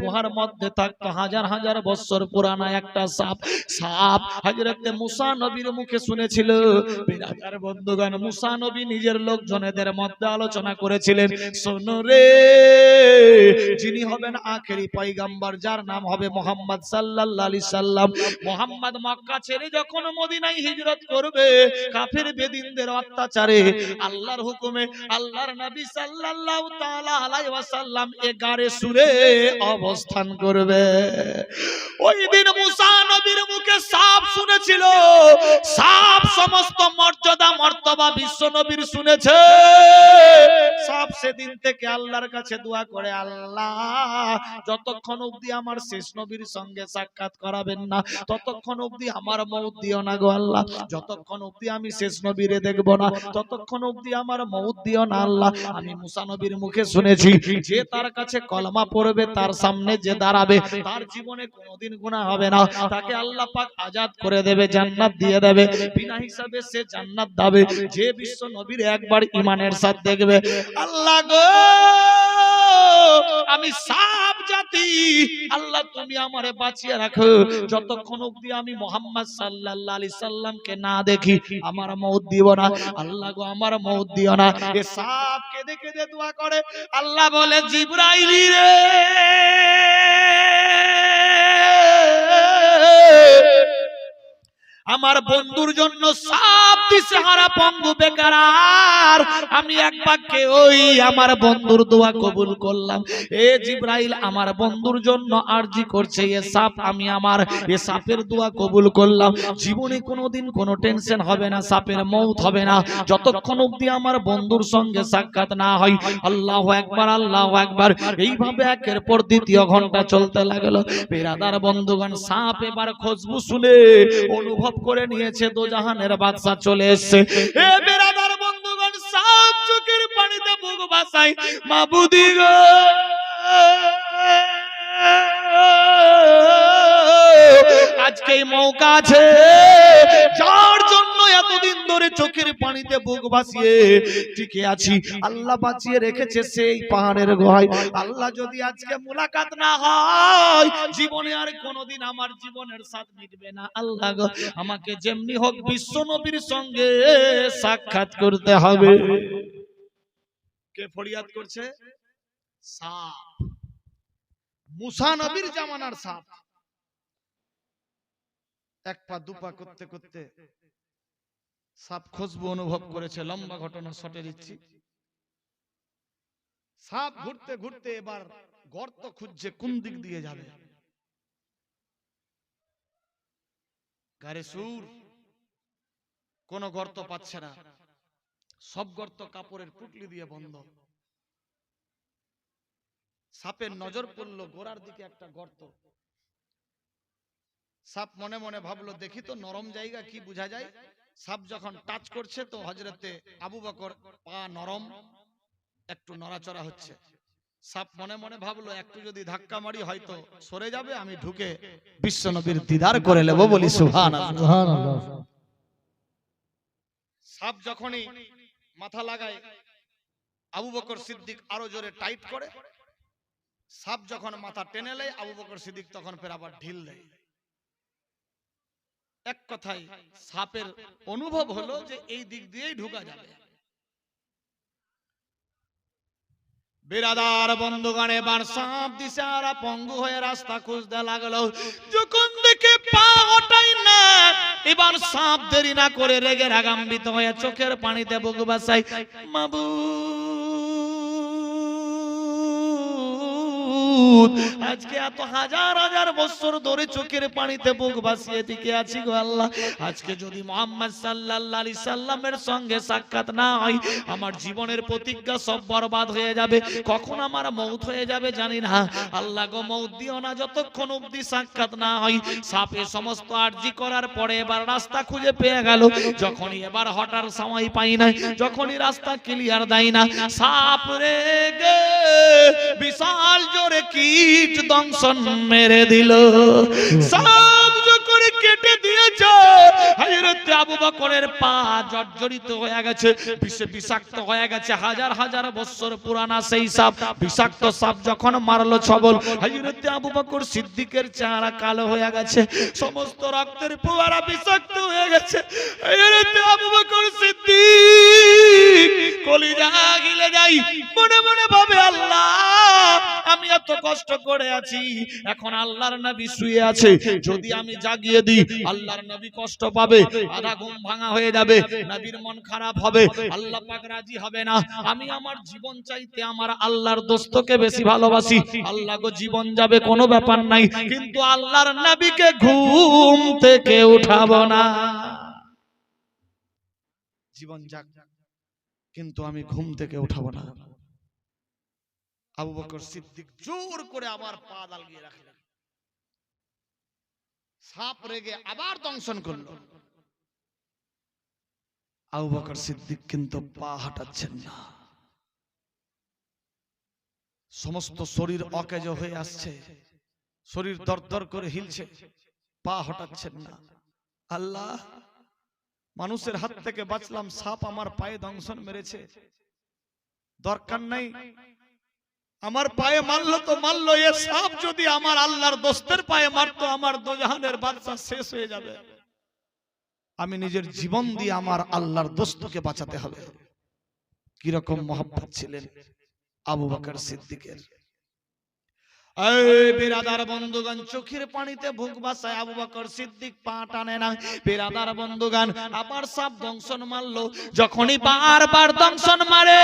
গুহার মধ্যে থাকতো, হাজার হাজার বছর পুরানা একটা সাপ। সাপ হযরতে মুসা নবীর মুখে শুনেছিল। বিরাদার বন্ধুগণ, মুসা নবী নিজের লোকজনেদের মধ্যে আলোচনা করেছিলেন, শোনো রে, যিনি হবেন আখেরি পয়গাম্বর, যার নাম হবে মোহাম্মদ আলাইহি সাল্লাম। মোহাম্মদ মক্কা ছেড়ে যখন মদিনায় হিজরত করবে, কাফের বেদিনদের অত্যাচারে আল্লাহর হুকুমে আল্লাহর নবী সাল্লাল্লাহু তাআলা আলাইহি ওয়াসাল্লাম এ গারে সুরে অবস্থান করবে। ওই দিন মুসা নবীর মুখে সাপ শুনেছিল। সাপ সমস্ত মর্যাদা, মর্তবা বিশ্ব নবীর শুনেছে। সাপ সেদিন থেকে আল্লাহর কাছে দোয়া করে, আল্লাহ, যতক্ষণ অবধি আমার শেষ নবীর সঙ্গে সাক্ষাৎ করাবেন না, ততক্ষণ অবধি আমার মৌত দিও না গো আল্লাহ। যতক্ষণ অবধি আমি শেষ নবীরে দেখব না, ততক্ষণ অবধি আমার মৌত দিও না আল্লাহ। আমি মুসা নবীর মুখে শুনেছি, যে তার কাছে কলমা পড়বে, তার সামনে যে দাঁড়াবে তার জীবনে কোনোদিন গুণা হবে না। তাকে আল্লাহ পাক আজাদ করে দেবে জান্নাত দিয়ে দেবে। বিনা হিসাবে সে জান্নাত দাবে। যে বিশ্ব নবীর একবার ইমানের সাথ দেখবে। আল্লাহ গো! আমি সাপ জাতি। আল্লাহ, তুমি আমারে বাঁচিয়ে রাখো। যতক্ষণ অবধি আমি মোহাম্মদ সাল্লাল্লাহু আলাইহি সাল্লামকে না দেখি, আমার মৌত দিব না। আল্লাহ গো, আমার মৌত দিও না। এ সাপ কেঁদে কেঁদে দোয়া করে। আল্লাহ বলে, জিব্রাইলি রে! আমার বন্ধুর জন্য সাপ দিছে হারা পঙ্গু বেকার। আমি এক বাক্যে ওই আমার বন্ধুর দোয়া কবুল করলাম। এ জিব্রাইল, আমার বন্ধুর জন্য আরজি করছে এ সাপ আমি আমার এ সাপের দোয়া কবুল করলাম। জীবনে কোনোদিন কোনো টেনশন হবে না, সাপের মৌত হবে না। যতক্ষণ অবধি আমার বন্ধুর সঙ্গে সাক্ষাৎ না হয়, আল্লাহ একবার আল্লাহ একবার এইভাবে একের পর দ্বিতীয় ঘণ্টা চলতে লাগল। বেরাদার বন্ধুগণ, সাপ এবার খুশবু শুনে অনুভব করে নিয়েছে দোজাহানের বাদশা চলে এসছে। এ বেরাদার বন্ধুগণ সব চোখের পানিতে বুক বাসাই মাবুদি গো। আজকে মৌকা আছে। ধরে চোখের পানিতে বুক ভাসিয়ে টিকে আছি। আল্লাহ বাঁচিয়ে রেখেছে সেই পাহাড়ের গুহায়। আল্লাহ যদি আজকে মুলাকাত না হয়, জীবনে আর কোনোদিন আমার জীবনের স্বাদ মিটবে না। আল্লাহ আমাকে যেমনি হোক বিশ্ব নবীর সঙ্গে সাক্ষাৎ করতে হবে। কে ফরিয়াদ করছে? মুসা নবীর জামানার সাপ। এক পা দুপা করতে করতে সাপ খুশবু অনুভব করেছে, লম্বা ঘটনা দিচ্ছি। সাপ ঘুরতে ঘুরতে এবার গর্ত খুঁজছে, কোন দিক দিয়ে যাবে? সুর, কোন গর্ত পাচ্ছে না। সব গর্ত কাপড়ের পুটলি দিয়ে বন্ধ। সাপের নজর পড়ল গোড়ার দিকে একটা গর্ত। সাপ মনে মনে ভাবলো, দেখি তো নরম জায়গা, কি বোঝা যায়? সাপ যখন টাচ করছে তো হজরতে আবু বকর পা নরম একটু নড়াচড়া হচ্ছে। সাপ মনে মনে ভাবলো একটু যদি ধাক্কা মারি হয়তো সরে যাবে আমি ঢুকে বিশ্ব নবীর দিদার করে নেব বলি সুহান সাপ যখনই মাথা লাগায় আবু বকর সিদ্দিক আরও জোরে টাইট করে। সাপ যখন মাথা টেনে নেয় আবু বকর সিদ্দিক তখন ফের আবার ঢিল দেয়। এক কথায় সাপের অনুভব হলো যে এই দিক দিয়েই ঢুকা যাবে। বিরাদার বন্ধুগণ এবার সাপ দিছে আর পঙ্গু হয়ে রাস্তা খুঁজতে লাগল। যখন দেখে পা ওটাই না এবার সাপ দেরি না করে রেগে রাগাম্বিত হয়ে চোখের পানিতে বুক বাসাই মাবু আজকে এত হাজার হাজার বছর ধরে চোখের পানিতে বুক ভাসিয়ে দিকে আছি গো আল্লাহ। আজকে যদি মোহাম্মদ সাল্লাল্লাহু আলাইহি সাল্লামের সঙ্গে সাক্ষাৎ না হয়, আমার জীবনের প্রতিজ্ঞা সব বরবাদ হয়ে যাবে। কখন আমার মৌত হয়ে যাবে জানি না। আল্লাহ গো, মৌত দিও না যতক্ষণ অবধি সাক্ষাৎ না হয়। সাপে সমস্ত আরজি করার পরে এবার রাস্তা খুঁজে পেয়ে গেল। যখনই এবার হঠার সময় পাই না যখনই রাস্তা ক্লিয়ার দেয় না, সাপ রে গে বিশাল জোরে কীট দংশন মেরে দিল। সাপ আবু বকরের পা জর্জরিত হয়ে গেছে, বিষে বিষাক্ত হয়ে গেছে, হাজার হাজার বছর পুরানা সেই সাপ, বিষাক্ত সাপ যখন মারলো ছবল, হযরত আবু বকর সিদ্দিকের চেহারা কালো হয়ে গেছে, সমস্ত রক্তের ফোয়ারা বিষাক্ত হয়ে গেছে, হযরত আবু বকর সিদ্দিক কলিজা গিলে যাই, মনে মনে ভাবে, আল্লাহ, আমি এত কষ্ট করে আছি, এখন আল্লাহর নবী শুয়ে আছে, যদি আমি জাগিয়ে দিই, আল্লাহর নবী কষ্ট পাবে, আধা ঘুম ভাঙা হয়ে যাবে, নবীর মন খারাপ হবে, আল্লাহ পাক রাজি হবে না। আমি আমার জীবন চাইতে আমার আল্লাহর দোস্তকে বেশি ভালোবাসি। আল্লাহ গো, জীবন যাবে কোনো ব্যাপার নাই, কিন্তু আল্লাহর নবীকে ঘুম থেকে উঠাবো না। জীবন যাক, কিন্তু আমি ঘুম থেকে উঠাবো না। আবু বকর সিদ্দিক জোর করে আবার পা দালগিয়ে রাখলেন। সাপ রেগে আবার দংশন করল। আবু বকর সিদ্দিক কিন্তু পা হাঁটাচ্ছেন না। সমস্ত শরীর অকেজ হয়ে আসছে। শরীর দরদর করে হিলছে। পা হটাচ্ছেন না। আল্লাহ, মানুষের হাত থেকে বাঁচলাম, সাপ আমার পায়ে দংশন মেরেছে। দরকার নাই। আমার পায়ে মারলো তো মারলো, এ সাপ যদি আমার আল্লাহর দোস্তের পায়ে মারতো, আমার দোজাহানের বাচ্চা শেষ হয়ে যাবে। আমি নিজের জীবন দিয়ে আমার আল্লাহর দোস্তকে বাঁচাতে হবে। কীরকম মহাব্বত ছিলেন আবু বাকর সিদ্দিকের? বিরাদার বন্ধুগণ চোখের পানিতে ভুক বাসায় আবু বকর সিদ্দিক পা টানে না। বিরাদার বন্ধুগণ আবার সাপ দংশন মারলো। যখনই বারবার দংশন মারে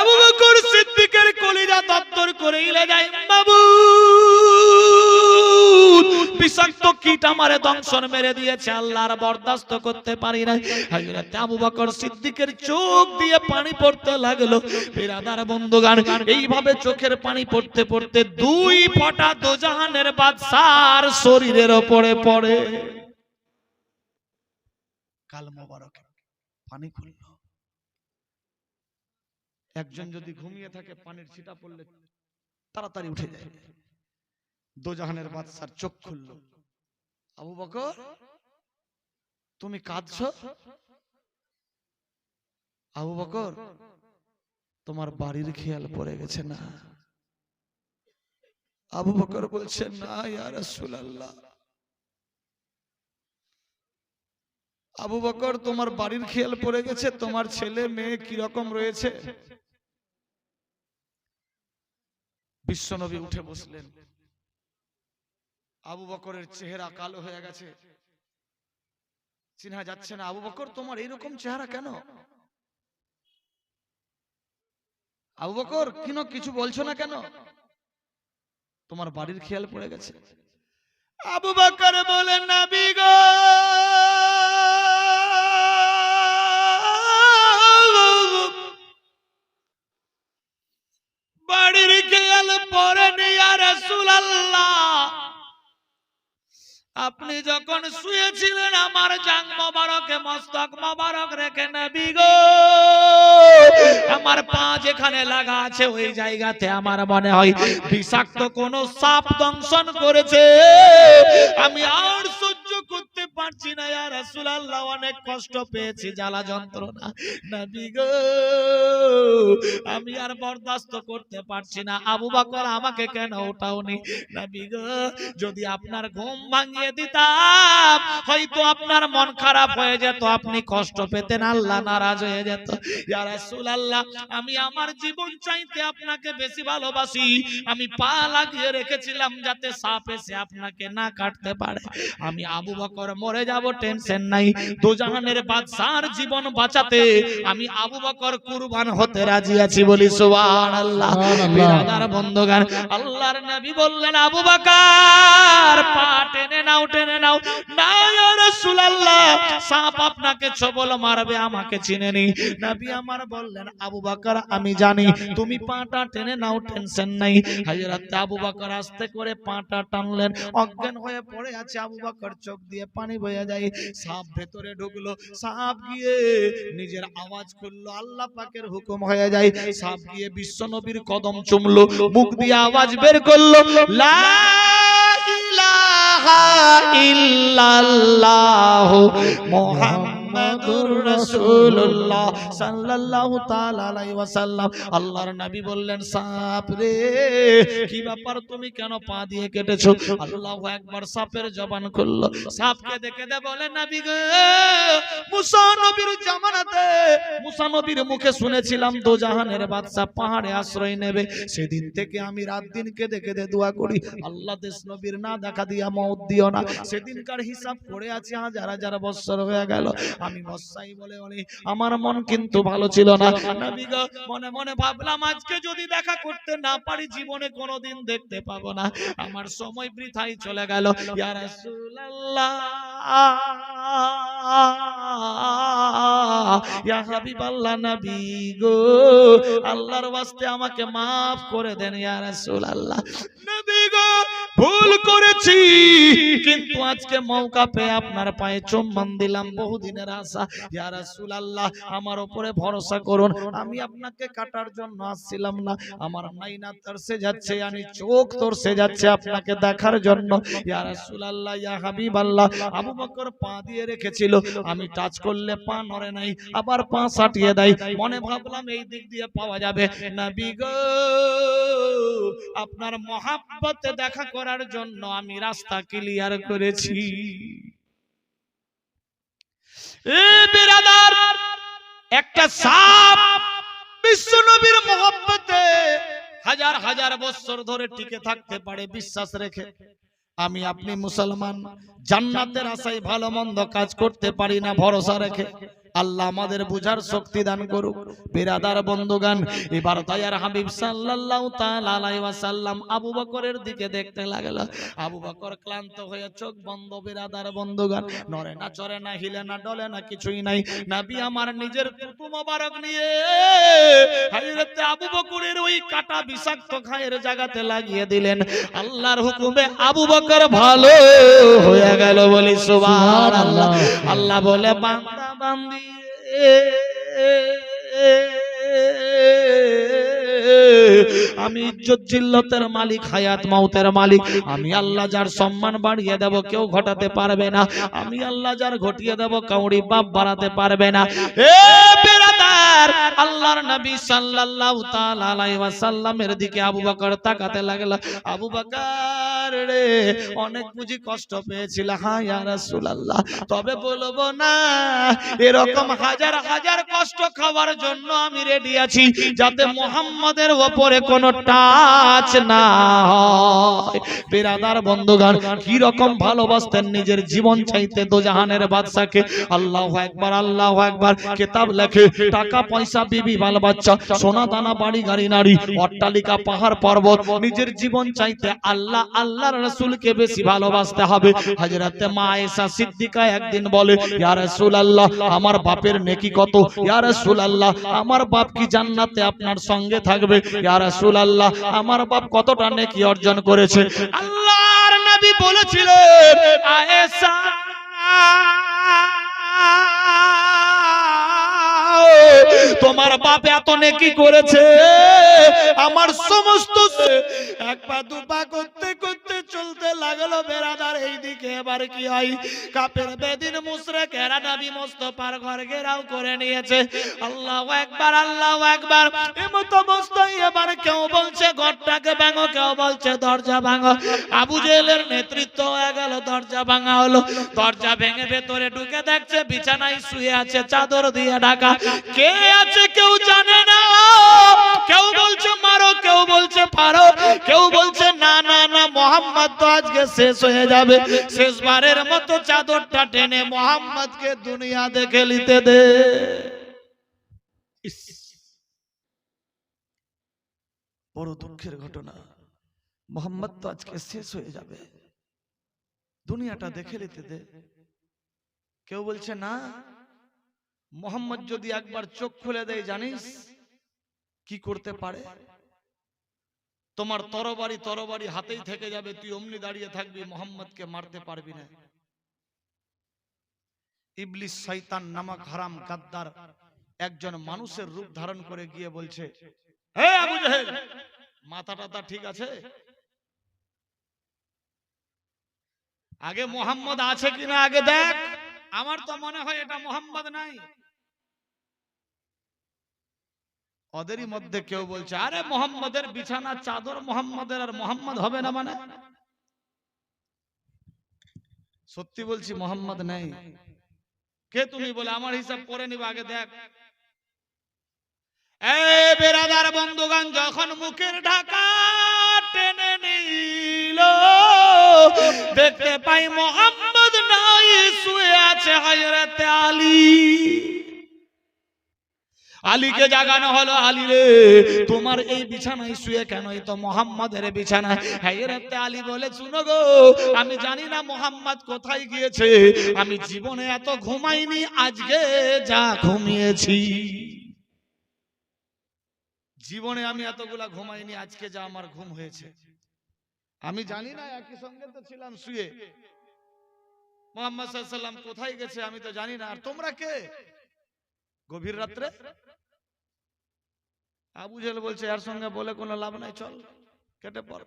আবু বকর সিদ্দিকের কলিজা তত্তর করে ইলে যায় বাবু বিষাক্ত কীট আমারে দংশন মেরে দিয়েছে আল্লাহর বরদাস্ত করতে পারি না হযরত আবু বকর সিদ্দিকের চোখ দিয়ে পানি পড়তে লাগল। বিরাদার বন্ধুগান এইভাবে চোখের পানি পড়তে পড়তে দুই ফোঁটা দোজাহানের বাদশার শরীরের ওপরে পড়ে। কাল মোবারক, পানি খুলল। একজন যদি ঘুমিয়ে থাকে, পানির ছিটা পড়লে তাড়াতাড়ি উঠে যায়। দোজাহানের বাদশার চোখ খুলল। আবু বকর, তুমি কাঁদছ? আবু বকর, তোমার বাড়ির খেয়াল পড়ে গেছে না? আবু বকর বলছে না, ইয়া রাসূলুল্লাহ। আবু বকর, তোমার বাড়ির খেয়াল পড়ে গেছে? তোমার ছেলে, মেয়ে কি রকম রয়েছে? বিশ্বনবী উঠে বসলেন। আবু বকরের চেহারা কালো হয়ে গেছে। চিনা যাচ্ছে না, আবু বকর, তোমার এইরকম চেহারা কেন? আবু বকর, কিনো, কিছু বলছো না কেন? তোমার বাড়ির খেয়াল পড়ে গেছে? আবু বাকর বলেন না গো, বাড়ির খেয়াল পরে আর রাসূলুল্লাহ। আপনি যখন শুয়েছিলেন আমার জাং মোবারকে মস্তক মোবারক রেখে নেবি গো। আমার পা যেখানে লাগা আছে ওই জায়গাতে আমার মনে হয় বিষাক্ত কোন সাপ দংশন করেছে। আমি করতে পারছি না, ইয়া রাসূলুল্লাহ, অনেক কষ্ট পেয়েছি, জ্বালা যন্ত্রণা। নবী গো, আমি আর বরদাস্ত করতে পারছি না, আবু বকর আমাকে কেন উঠাওনি? নবী গো, যদি আপনার ঘুম ভাঙিয়ে দিতাম, হয়তো আপনার মন খারাপ হয়ে যেত, আপনি কষ্ট পেতেন, আল্লাহ নারাজ হয়ে যেত। ইয়া রাসূলুল্লাহ, আমি আমার জীবন চাইতে আপনাকে বেশি ভালোবাসি, আমি পা লাগিয়ে রেখেছিলাম যাতে সাপ এসে আপনাকে না কাটতে পারে। আমি আবু বকর মরে যাব টেনশন নাই। দুজাহানের বাদশার জীবন বাঁচাতে আমি আবু বকর কুরবান হতে রাজি আছি বলি সুবহানাল্লাহ। সুবহানাল্লাহ। বিরাদার বন্ধুগান আল্লাহর নবী বললেন আবু বকর পা টেনে নাও টেনে নাও। না ইয়া রাসূলুল্লাহ সাপ আপনাকে ছবল মারবে আমাকে চিনে নি নবী আমার বললেন আবু বকর আমি জানি তুমি পাটা টেনে নাও টেনশন নাই। হযরত আবু বকর আস্তে করে পাটা টানলেন অজ্ঞান হয়ে পড়ে আছে আবু বকর চোখ দিয়ে পানি বয়ে যায়। সাপ ভেতরে ঢুকলো, সাপ গিয়ে নিজের আওয়াজ করল আল্লাহ পাকের হুকুম হয়ে যায়। সাপ গিয়ে বিশ্ব নবীর কদম চুমলো, মুখ দিয়ে আওয়াজ বের করল, লা ইলাহা ইল্লাল্লাহ মুহাম্মাদুর রাসূলুল্লাহ সাল্লাল্লাহু তাআলা আলাইহি ওয়াসাল্লাম। আল্লাহর নবী বললেন, সাপ রে, কি ব্যাপার তুমি কেন পা দিয়ে কেটেছো? একবার সাপের জবান খুললো। সাপকে দেখে দে বলে, নবী গো, মুসা নবীর জামানাতে, মুসা নবীর মুখে শুনেছিলাম দো জাহানের বাদশা পাহাড়ে আশ্রয় নেবে। সেদিন থেকে আমি রাত দিন কেঁদে কেঁদে দোয়া করি। আল্লাহ দেশ নবীর না দেখা দিয়া মত দিও না। সেদিনকার হিসাব করে আছে, হাজার হাজার বছর হয়ে গেল। আমি বসাই বলে বলি আমার মন কিন্তু ভালো ছিল না। নবী গো, মনে মনে ভাবলাম আজকে যদি দেখা করতে না পারি জীবনে কোনোদিন দেখতে পাবো না। আমার সময় বৃথাই চলে গেল। ইয়া রাসূলুল্লাহ ইয়া হাবিবাল্লাহ নবী গো আল্লাহর ওয়াস্তে আমাকে maaf করে দেন ইয়া রাসূলুল্লাহ। নবী গো ভুল করেছি। কিন্তু আজকে মৌকা পেয়ে আপনার পায়ে চুম্বন দিলাম। বহুদিনের আশা। ইয়া রাসূলুল্লাহ, আমার উপরে ভরসা করুন। আমি আপনাকে কাটার জন্য আসছিলাম না। আমার নাইনা তরসে যাচ্ছে, আমি চোখ তরসে যাচ্ছে আপনাকে দেখার জন্য। ইয়া রাসূলুল্লাহ, ইয়া হাবিবাল্লাহ, আবু বকর পা দিয়ে রেখেছিল। আমি টাচ করলে পা নড়ে নাই, আবার পা সাটিয়ে দেয়। মনে ভাবলাম এই দিক দিয়ে পাওয়া যাবে। নবী গো, আপনার মহাব্বতে দেখা করার জন্য আমি রাস্তা ক্লিয়ার করেছি। একটা সাপ বিশ্ব নবীর মহব্বতে হাজার হাজার বছর ধরে টিকে থাকতে পারে, বিশ্বাস রেখে। আমি আপনি মুসলমান, জান্নাতের আশায় ভালো মন্দ কাজ করতে পারি না, ভরসা রেখে। আল্লাহ আমাদের বুঝার শক্তি দান করুক। বিরাদার বন্ধুগান এবার দয়ার হাবিব সাল্লাল্লাহু তাআলা আলাইহি ওয়াসাল্লাম আবু বকরের দিকে দেখতে লাগল। আবু বকর ক্লান্ত হয়ে চোখ বন্ধ, বিরাদার বন্ধুগান নড়ে না, চড়ে না, হিলে না, ডলে না, কিছুই নাই। নবী আমার নিজের তুতু মোবারক নিয়ে হযরত আবু বকরের ওই কাটা বিষাক্ত খায়ের জায়গাতে লাগিয়ে দিলেন। আল্লাহর হুকুমে আবু বকর ভালো হয়ে গেল বলি, সুবহানাল্লাহ। আল্লাহ বলে, বান্দা আমি ইজ্জত জিল্লতের মালিক, হায়াত মাউতের মালিক। আমি আল্লাহ যার সম্মান বাড়িয়ে দেব, কেউ ঘটাতে পারবে না। আমি আল্লাহ যার ঘটিয়ে দেব, কাউরি বাপ বাড়াতে পারবে না। আল্লাহর নবী ওয়াসাল্লামের দিকে আবু বকর তাকাতে লাগল। আবু বকর রে, অনেক বুঝি কষ্ট পেয়েছিল। তবে বলব না, এরকম হাজার হাজার কষ্ট খাওয়ার জন্য আমি রেডি আছি, যাতে মোহাম্মদের ওপরে কোনো টাচ না হয়। বিরাদার কি রকম ভালোবাসতেন নিজের জীবন চাইতে দোজাহানের বাদশাকে। আল্লাহ একবার আল্লাহ একবার কিতাব লেখে, টাকা পয়সা, বিবি বাল বাচ্চা সোনা দানা, বাড়ি, গাড়ি, নারী, অট্টালিকা, পাহাড়, পর্বত, নিজের জীবন চাইতে আল্লাহ আল্লাহ আল্লাহর রাসূলকে বেশি ভালোবাসতে হবে। হযরতে মা আয়েশা সিদ্দিকা একদিন বলে, ইয়া রাসূলুল্লাহ, আমার বাপের নেকি কত? ইয়া রাসূলুল্লাহ, আমার বাপ কি জান্নাতে আপনার সঙ্গে থাকবে? ইয়া রাসূলুল্লাহ, আমার বাপ কতটা নেকি অর্জন করেছে? আল্লাহর নবী বলেছিলেন, আয়েশা তোমার বাপ এত নেকি করেছে? আমার সমস্ত এক পা দু পা করতে করতে চলতে লাগল বেড়াদার এই দিকে এবার কি হয়? কাপের বেদিন মুসরে কেরা নবী মোস্তফার ঘর ঘেরাও করে নিয়েছে। আল্লাহ একবার আল্লাহ একবার এমত অবস্থায় এবার কেউ বলছে, ঘরটাকে ভাঙো, কেউ বলছে, দরজা ভাঙো। আবু জেলের নেতৃত্ব হয়ে গেল, দরজা ভাঙা হলো। দরজা ভেঙে ভেতরে ঢুকে দেখছে, বিছানায় শুয়ে আছে, চাদর দিয়ে ঢাকা। কে আছে কেউ জানে না? কেউ বলছে কেউ বলছে পারো কেউ বলছে না না না, মোহাম্মদ তো আজকে শেষ হয়ে যাবে। শেষবারের মতো চাদরটা টেনে মোহাম্মদকে দুনিয়া দেখে নিতে দে। বড় দুঃখের ঘটনা। মোহাম্মদ তো আজকে শেষ হয়ে যাবে। দুনিয়াটা দেখে নিতে দে। কেউ বলছে না, মোহাম্মদ যদি একবার চোখ খুলে দেয়, জানিস কি করতে পারে? তোমার তরবারি তরবারি হাতেই থেকে যাবে, তুই অমনি দাঁড়িয়ে থাকবি, মোহাম্মদকে মারতে পারবি না। ইবলিস শয়তান নামক হারাম গাদ্দার একজন মানুষের রূপ ধারণ করে গিয়ে বলছে, হে আবু জাহেল মাথা টাথা ঠিক আছে? আগে মোহাম্মদ আছে কিনা, আগে দেখ। আমার তো মনে হয় এটা মোহাম্মদ নাই। ওদেরই মধ্যে কেউ বলছে আরে মোহাম্মদের বিছানা চাদর মোহাম্মদের আর মোহাম্মদ হবে না মানে? সত্যি বলছি মোহাম্মদ নেই। কে তুমি বলে আমার হিসাব করে নিবে আগে দেখ। বেরাদার বন্ধুগান যখন মুখের ঢাকা টেনে নিল দেখতে পাই মোহাম্মদ নাই শুয়ে আছে হযরতে আলী। আলীকে জাগানো হলো আলী রে। তোমার এই বিছানায় শুয়ে কেন? এই তো মোহাম্মদের বিছানা। হায়রাতে আলী বলে শুনো গো আমি জানি না মোহাম্মদ কোথায় গিয়েছে। আমি জীবনে এত ঘুমাইনি আজকে যা ঘুমিয়েছি। জীবনে আমি এতগুলা ঘুমাইনি আজকে যা আমার ঘুম হয়েছে। আমি জানি না একই সঙ্গে তো ছিলাম শুয়ে। মোহাম্মদ সাল্লাল্লাহু আলাইহি সাল্লাম কোথায় গেছে আমি তো জানি না। আর তোমরা কে? গভীর রাত্রে? আবু জেল বলছে, এর সঙ্গে বলে কোনো লাভ নাই, চল, কেটে পড়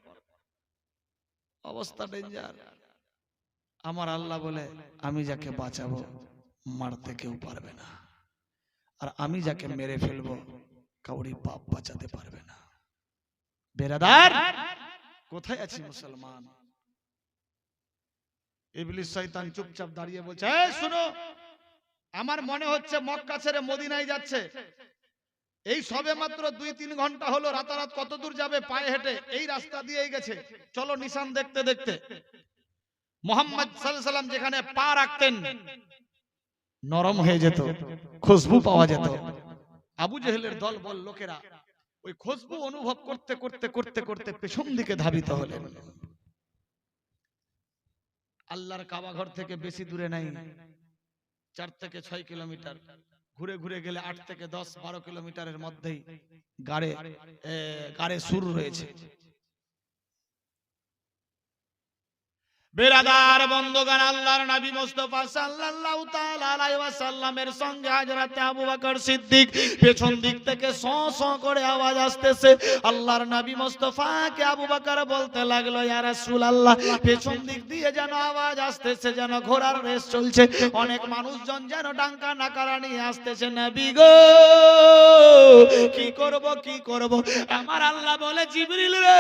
অবস্থা ডেঞ্জার। আমার আল্লাহ বলে, আমি যাকে বাঁচাবো, মারতে কেউ পারবে না। আর আমি যাকে মেরে ফেলব কাউরি পাপ বাঁচাতে পারবে না। বেরাদার, কোথায় আছি মুসলমান? ইবলিস শয়তান চুপচাপ দাঁড়িয়ে বলছে শোনো আমার মনে হচ্ছে মক্কা ছেড়ে মদিনায় যাচ্ছে। এই সবে মাত্র দুই তিন ঘণ্টা হলো রাতারাত কত দূর যাবে পায়ে হেঁটে এই রাস্তা দিয়েই গেছে। চলো নিশান দেখতে দেখতে। মোহাম্মদ সাল্লাম যেখানে পা রাখতেন নরম হয়ে যেত খুশবু পাওয়া যেত। আবু জেহেলের দল বল লোকেরা ওই খুশবু অনুভব করতে করতে করতে করতে পেছন দিকে ধাবিত হলেন। আল্লাহর কাবা ঘর থেকে বেশি দূরে নাই। চার থেকে ছয় কিলোমিটার। ঘুরে ঘুরে গেলে আট থেকে দশ, বারো কিলোমিটারের মধ্যেই গাড়ে গাড়ে সুর রয়েছে। বেরাদার বন্ধগান আল্লাহর নবী মুস্তাফা সাল্লাল্লাহু তাআলা আলাইহি ওয়াসাল্লামের সঙ্গে হযরত আবু বকর সিদ্দিক পেছন দিক থেকে স স করে আওয়াজ আসতেছে। আল্লাহর নবী মুস্তাফাকে আবু বকর বলতে লাগল, ইয়া রাসূলুল্লাহ, পেছন দিক দিয়ে যেন আওয়াজ আসতেছে, যেন ঘোড়ার রেস চলছে। অনেক মানুষজন যেন ডাঙ্কা নাকারা নিয়ে আসতেছে, নবী গো, কি করব কি করব? আমার আল্লাহ বলে, জিবরিল রে,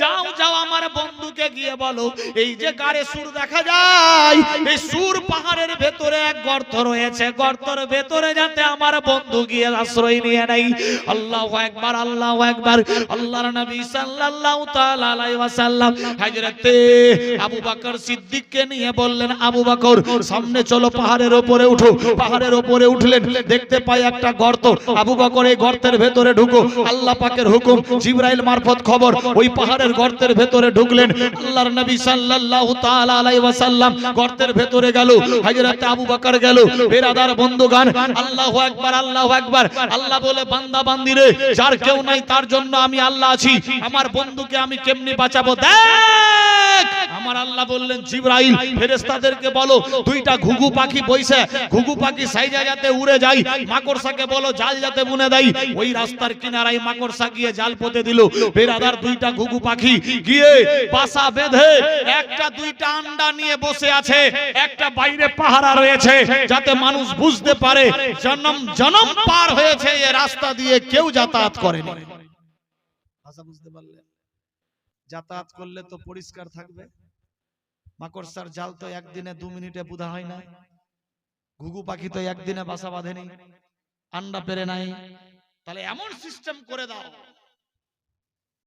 যাও যাও আমার বন্ধুকে গিয়ে বলো, এই যে গারে সুর দেখা যায়? এই সুর পাহাড়ের ভেতরে এক গর্ত রয়েছে। গর্তের ভেতরে যাতে আমার বন্ধু গিয়ে আশ্রয় নিয়ে নেই আল্লাহু একবার আল্লাহু একবার আল্লাহর নবী সাল্লাল্লাহু তাআলা আলাইহি ওয়াসাল্লাম হযরতে আবু বকর সিদ্দিককে নিয়ে বললেন, আবু বকর, সামনে চলো, পাহাড়ের উপরে উঠো। পাহাড়ের উপরে উঠলেন, দেখতে পাই একটা গর্ত। আবু বকর এই গর্তের ভেতরে ঢুকো। আল্লাহ পাকের হুকুম, জিবরাইল মারফত খবর, ওই পাহাড়ের গর্তের ভেতরে ঢুকলেন। আল্লাহর নবী সাল্লাল্লাহু তাআলা আলাইহি ওয়াসাল্লাম গর্তের ভেতরে গেল, হযরত আবু বকর গেল, বেরাদার বন্ধুগান আল্লাহু আকবার আল্লাহু আকবার। আল্লাহ বলে, বান্দা বান্দিরে যার কেউ নাই তার জন্য আমি আল্লাহ আছি, আমার বন্ধুকে আমি কেমনি বাঁচাবো? দেখ! আমার আল্লাহ বললেন, জিবরাইল, ফেরেশতাদেরকে বলো, দুইটা ঘুঘু পাখি বইছে। ঘুঘু পাখি সাইজা যাতে উড়ে মাকড়সাকে বলো, জাল যাতে বুনে দেয়। ওই রাস্তার কিনারায় মাকড়সা গিয়ে জাল পোতে দিল। বেরাদার দুইটা ঘুঘু পাখি গিয়ে বাসা বেঁধে, একটা দুইটা আন্ডা নিয়ে বসে আছে, একটা বাইরে পাহারা রয়েছে, যাতে মানুষ বুঝতে পারে, জনম জনম পার হয়েছে, এ রাস্তা দিয়ে কেউ যাতায়াত করেনি। ভাষা বুঝতে পারলে যাতায়াত করলে তো পরিষ্কার থাকবে। মাকড়সার জাল তো একদিনে দু মিনিটে বুধা হয় না ঘুঘু পাখি তো একদিনে বাসা বাঁধেনি। আন্ডা পেরে নাই। তাহলে এমন সিস্টেম করে দাও।